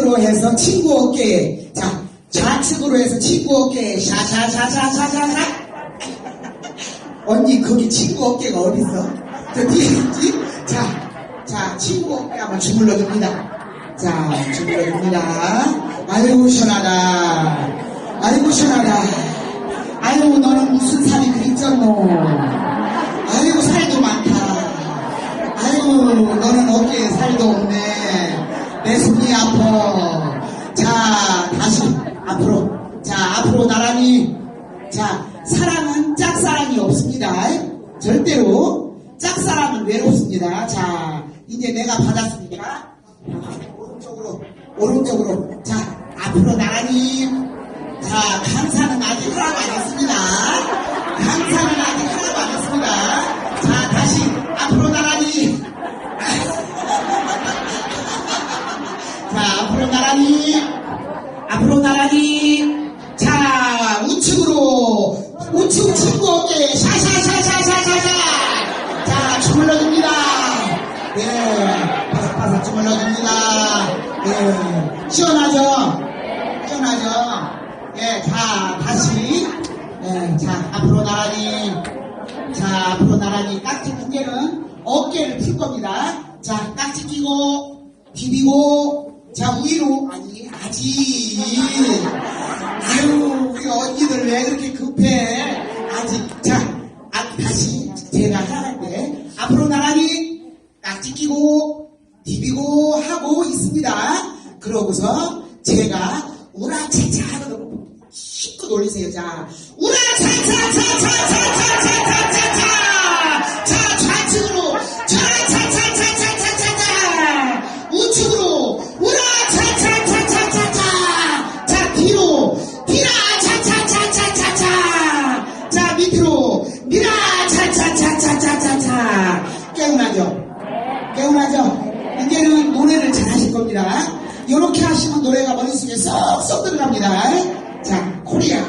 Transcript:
우측으로 해서 친구 어깨에 자 좌측으로 해서 친구 어깨에 샤샤샤샤샤샤샤 언니 거기 친구 어깨가 어딨어? 저 뒤에 있지? 자, 자 친구 어깨 한번 주물러 줍니다. 자 주물러 줍니다. 아이고 시원하다. 아이고 시원하다. 아이고 너는 무슨 살이 그립잖노. 아이고 살도 많다. 아이고 너는 어깨에 살도 없네. 내 손이 아파. 자 다시 앞으로. 자 앞으로 나란히. 자 사랑은 짝사랑이 없습니다. 절대로 짝사랑은 외롭습니다. 자 이제 내가 받았으니까 오른쪽으로 오른쪽으로 자 앞으로 나란히. 자 강사는 아직 하나도 안 했습니다. 나란히. 앞으로 나란히. 자 우측으로 우측 친구 어깨 샤샤샤샤샤샤샤. 자 주물러줍니다. 예 바삭바삭 주물러줍니다. 예 시원하죠? 시원하죠? 예, 자, 다시. 예, 자, 앞으로 나란히. 자, 앞으로 나란히. 깍지 두 개는 어깨를 풀 겁니다. 자, 깍지 끼고, 비비고, 자, 위로. 아니, 아직. 아유, 우리 언니들 왜 그렇게 급해? 아직. 자, 아, 다시. 제가 하는데. 앞으로 나란히. 깍지 끼고, 비비고 하고 있습니다. 그러고서 제가 우라차차 하거든요. 힘껏 올리세요. 자, 우라차차차차차차차차 밑으로, 미라차차차차차차차! 깨우나죠? 깨우나죠? 이제는 노래를 잘 하실 겁니다. 이렇게 하시면 노래가 머릿속에 쏙쏙 들어갑니다. 자, 코리아.